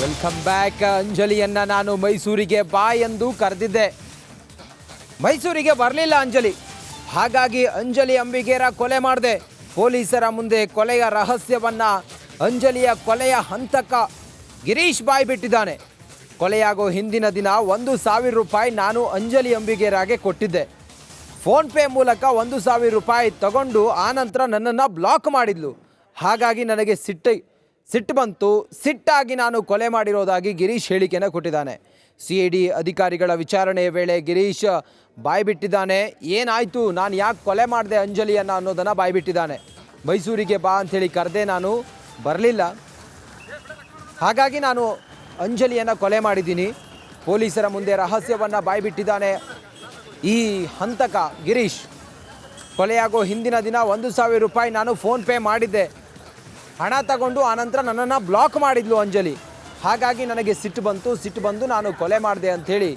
Welcome back ಅಂಜಲಿಯನ್ನು ನಾನು ಮೈಸೂರಿಗೆ ಬಾ ಎಂದು ಕರೆದಿದ್ದೆ. ಮೈಸೂರಿಗೆ ಬರಲಿಲ್ಲ ಅಂಜಲಿ. ಹಾಗಾಗಿ ಅಂಜಲಿ ಅಂಬಿಗೇರ ಕೊಲೆ ಮಾಡಿದೆ. ಪೊಲೀಸರ ಮುಂದೆ ಕೊಲೆಯ ರಹಸ್ಯವನ್ನು ಅಂಜಲಿಯ ಕೊಲೆಯ ಹಂತಕ ಗಿರೀಶ್ ಬಾಯ್ ಬಿಟ್ಟಿದ್ದಾನೆ. ಕೊಲೆಯಾಗೋ ಹಿಂದಿನ ದಿನ ಒಂದು ಸಾವಿರ ರೂಪಾಯಿ ನಾನು ಅಂಜಲಿ ಅಂಬಿಗೇರಾಗೆ ಕೊಟ್ಟಿದ್ದೆ. ಫೋನ್ಪೇ ಮೂಲಕ ಒಂದು ಸಾವಿರ ರೂಪಾಯಿ ತಗೊಂಡು ಆನಂತರ ನನ್ನನ್ನು ಬ್ಲಾಕ್ ಮಾಡಿದ್ಲು. ಹಾಗಾಗಿ ನನಗೆ ಸಿಟ್ಟು ಸಿಟ್ಟು ಬಂತು. ಸಿಟ್ಟಾಗಿ ನಾನು ಕೊಲೆ ಮಾಡಿರೋದಾಗಿ ಗಿರೀಶ್ ಹೇಳಿಕೆನ ಕೊಟ್ಟಿದ್ದಾನೆ. ಸಿ ಐ ಡಿ ಅಧಿಕಾರಿಗಳ ವಿಚಾರಣೆಯ ವೇಳೆ ಗಿರೀಶ್ ಬಾಯ್ಬಿಟ್ಟಿದ್ದಾನೆ ಏನಾಯಿತು? ನಾನು ಯಾಕೆ ಕೊಲೆ ಮಾಡಿದೆ ಅಂಜಲಿಯನ್ನು ಅನ್ನೋದನ್ನು ಬಾಯ್ಬಿಟ್ಟಿದ್ದಾನೆ ಮೈಸೂರಿಗೆ ಬಾ ಅಂಥೇಳಿ ಕರೆದೆ ನಾನು. ಬರಲಿಲ್ಲ. ಹಾಗಾಗಿ ನಾನು ಅಂಜಲಿಯನ್ನು ಕೊಲೆ ಮಾಡಿದ್ದೀನಿ. ಪೊಲೀಸರ ಮುಂದೆ ರಹಸ್ಯವನ್ನು ಬಾಯ್ಬಿಟ್ಟಿದ್ದಾನೆ ಈ ಹಂತಕ ಗಿರೀಶ್. ಕೊಲೆಯಾಗೋ ಹಿಂದಿನ ದಿನ ಒಂದು ಸಾವಿರ ರೂಪಾಯಿ ನಾನು ಫೋನ್ಪೇ ಮಾಡಿದ್ದೆ. ಹಣ ತಗೊಂಡು ಆನಂತರ ನನ್ನನ್ನು ಬ್ಲಾಕ್ ಮಾಡಿದ್ಲು ಅಂಜಲಿ. ಹಾಗಾಗಿ ನನಗೆ ಸಿಟ್ಟು ಬಂತು, ಸಿಟ್ಟು ಬಂದು ನಾನು ಕೊಲೆ ಮಾಡಿದೆ ಅಂಥೇಳಿ.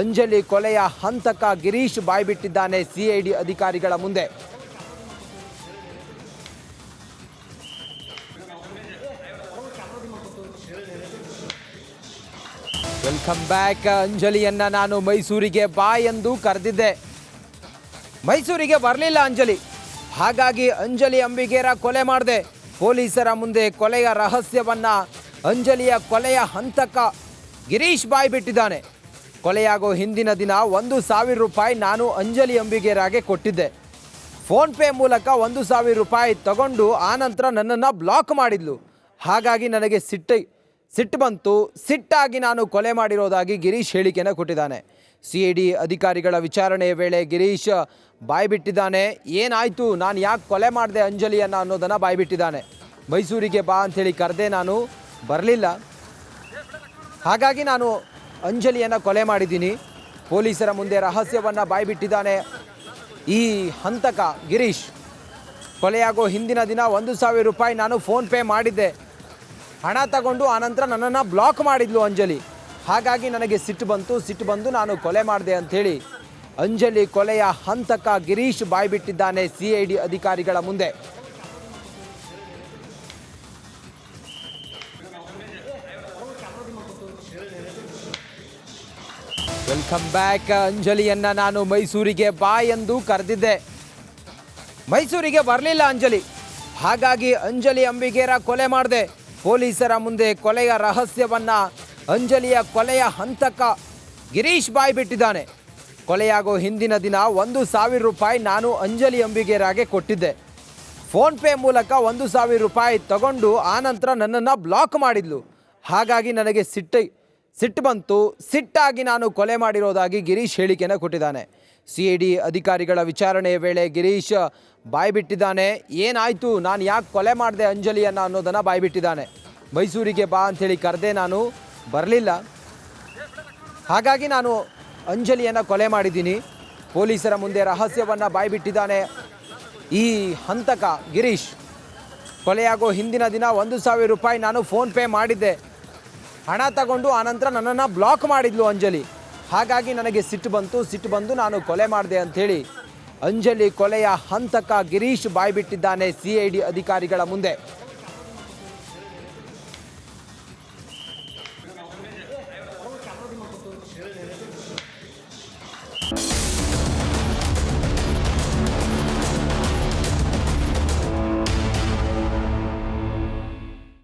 ಅಂಜಲಿ ಕೊಲೆಯ ಹಂತಕ ಗಿರೀಶ್ ಬಾಯ್ಬಿಟ್ಟಿದ್ದಾನೆ ಸಿ ಐ ಡಿ ಅಧಿಕಾರಿಗಳ ಮುಂದೆ. ವೆಲ್ಕಮ್ ಬ್ಯಾಕ್ ಅಂಜಲಿಯನ್ನ ನಾನು ಮೈಸೂರಿಗೆ ಬಾ ಎಂದು ಕರೆದಿದ್ದೆ. ಮೈಸೂರಿಗೆ ಬರಲಿಲ್ಲ ಅಂಜಲಿ. ಹಾಗಾಗಿ ಅಂಜಲಿ ಅಂಬಿಗೇರ ಕೊಲೆ ಮಾಡಿದೆ. ಪೊಲೀಸರ ಮುಂದೆ ಕೊಲೆಯ ರಹಸ್ಯವನ್ನ ಅಂಜಲಿಯ ಕೊಲೆಯ ಹಂತಕ ಗಿರೀಶ್ ಬಾಯ್ ಬಿಟ್ಟಿದ್ದಾನೆ. ಕೊಲೆಯಾಗೋ ಹಿಂದಿನ ದಿನ ಒಂದು ಸಾವಿರ ರೂಪಾಯಿ ನಾನು ಅಂಜಲಿ ಅಂಬಿಗೇರಾಗೆ ಕೊಟ್ಟಿದ್ದೆ. ಫೋನ್ ಪೇ ಮೂಲಕ ಒಂದು ಸಾವಿರ ರೂಪಾಯಿ ತಗೊಂಡು ಆನಂತರ ನನ್ನನ್ನು ಬ್ಲಾಕ್ ಮಾಡಿದ್ಲು. ಹಾಗಾಗಿ ನನಗೆ ಸಿಟ್ಟು ಸಿಟ್ಟು ಬಂತು. ಸಿಟ್ಟಾಗಿ ನಾನು ಕೊಲೆ ಮಾಡಿರೋದಾಗಿ ಗಿರೀಶ್ ಹೇಳಿಕೆನ ಕೊಟ್ಟಿದ್ದಾನೆ. ಸಿ ಅಧಿಕಾರಿಗಳ ವಿಚಾರಣೆಯ ವೇಳೆ ಗಿರೀಶ್ ಬಾಯ್ಬಿಟ್ಟಿದ್ದಾನೆ. ಏನಾಯಿತು? ನಾನು ಯಾಕೆ ಕೊಲೆ ಮಾಡಿದೆ ಅಂಜಲಿಯನ್ನು ಅನ್ನೋದನ್ನು ಬಾಯ್ಬಿಟ್ಟಿದ್ದಾನೆ. ಮೈಸೂರಿಗೆ ಬಾ ಅಂಥೇಳಿ ಕರೆದೆ ನಾನು. ಬರಲಿಲ್ಲ. ಹಾಗಾಗಿ ನಾನು ಅಂಜಲಿಯನ್ನು ಕೊಲೆ ಮಾಡಿದ್ದೀನಿ. ಪೊಲೀಸರ ಮುಂದೆ ರಹಸ್ಯವನ್ನು ಬಾಯ್ಬಿಟ್ಟಿದ್ದಾನೆ ಈ ಹಂತಕ ಗಿರೀಶ್. ಕೊಲೆಯಾಗೋ ಹಿಂದಿನ ದಿನ ಒಂದು ಸಾವಿರ ರೂಪಾಯಿ ನಾನು ಫೋನ್ಪೇ ಮಾಡಿದ್ದೆ. ಹಣ ತಗೊಂಡು ಆನಂತರ ನನ್ನನ್ನು ಬ್ಲಾಕ್ ಮಾಡಿದ್ಲು ಅಂಜಲಿ. ಹಾಗಾಗಿ ನನಗೆ ಸಿಟ್ಟು ಬಂತು. ಸಿಟ್ಟು ಬಂದು ನಾನು ಕೊಲೆ ಮಾಡಿದೆ ಅಂಥೇಳಿ ಅಂಜಲಿ ಕೊಲೆಯ ಹಂತಕ ಗಿರೀಶ್ ಬಾಯ್ಬಿಟ್ಟಿದ್ದಾನೆ ಸಿಐಡಿ ಅಧಿಕಾರಿಗಳ ಮುಂದೆ. ವೆಲ್ಕಮ್ ಬ್ಯಾಕ್ ಅಂಜಲಿಯನ್ನ ನಾನು ಮೈಸೂರಿಗೆ ಬಾ ಎಂದು ಕರೆದಿದ್ದೆ. ಮೈಸೂರಿಗೆ ಬರಲಿಲ್ಲ ಅಂಜಲಿ. ಹಾಗಾಗಿ ಅಂಜಲಿ ಅಂಬಿಗೇರ ಕೊಲೆ ಮಾಡಿದೆ. ಪೊಲೀಸರ ಮುಂದೆ ಕೊಲೆಯ ರಹಸ್ಯವನ್ನ ಅಂಜಲಿಯ ಕೊಲೆಯ ಹಂತಕ ಗಿರೀಶ್ ಬಾಯ್ ಬಿಟ್ಟಿದ್ದಾನೆ ಕೊಲೆಯಾಗೋ ಹಿಂದಿನ ದಿನ ಒಂದು ಸಾವಿರ ರೂಪಾಯಿ ನಾನು ಅಂಜಲಿ ಅಂಬಿಗೇರಾಗೆ ಕೊಟ್ಟಿದ್ದೆ. ಫೋನ್ ಪೇ ಮೂಲಕ ಒಂದು ಸಾವಿರ ರೂಪಾಯಿ ತಗೊಂಡು ಆನಂತರ ನನ್ನನ್ನು ಬ್ಲಾಕ್ ಮಾಡಿದ್ಲು. ಹಾಗಾಗಿ ನನಗೆ ಸಿಟ್ಟು ಸಿಟ್ಟು ಬಂತು. ಸಿಟ್ಟಾಗಿ ನಾನು ಕೊಲೆ ಮಾಡಿರೋದಾಗಿ ಗಿರೀಶ್ ಹೇಳಿಕೆನ ಕೊಟ್ಟಿದ್ದಾನೆ. ಸಿ ಐ ಡಿ ಅಧಿಕಾರಿಗಳ ವಿಚಾರಣೆಯ ವೇಳೆ ಗಿರೀಶ್ ಬಾಯ್ಬಿಟ್ಟಿದ್ದಾನೆ. ಏನಾಯಿತು? ನಾನು ಯಾಕೆ ಕೊಲೆ ಮಾಡಿದೆ ಅಂಜಲಿಯನ್ನು ಅನ್ನೋದನ್ನು ಬಾಯ್ಬಿಟ್ಟಿದ್ದಾನೆ. ಮೈಸೂರಿಗೆ ಬಾ ಅಂಥೇಳಿ ಕರೆದೆ ನಾನು. ಬರಲಿಲ್ಲ. ಹಾಗಾಗಿ ನಾನು ಅಂಜಲಿಯನ್ನು ಕೊಲೆ ಮಾಡಿದ್ದೀನಿ. ಪೊಲೀಸರ ಮುಂದೆ ರಹಸ್ಯವನ್ನು ಬಾಯ್ಬಿಟ್ಟಿದ್ದಾನೆ ಈ ಹಂತಕ ಗಿರೀಶ್. ಕೊಲೆಯಾಗೋ ಹಿಂದಿನ ದಿನ ಒಂದು ಸಾವಿರ ರೂಪಾಯಿ ನಾನು ಫೋನ್ ಪೇ ಮಾಡಿದ್ದೆ. ಹಣ ತಗೊಂಡು ಆನಂತರ ನನ್ನನ್ನು ಬ್ಲಾಕ್ ಮಾಡಿದ್ಲು ಅಂಜಲಿ. ಹಾಗಾಗಿ ನನಗೆ ಸಿಟ್ಟು ಬಂತು, ಸಿಟ್ಟು ಬಂದು ನಾನು ಕೊಲೆ ಮಾಡಿದೆ ಅಂಥೇಳಿ. ಅಂಜಲಿ ಕೊಲೆಯ ಹಂತಕ ಗಿರೀಶ್ ಬಾಯ್ಬಿಟ್ಟಿದ್ದಾನೆ ಸಿ ಐ ಡಿ ಅಧಿಕಾರಿಗಳ ಮುಂದೆ.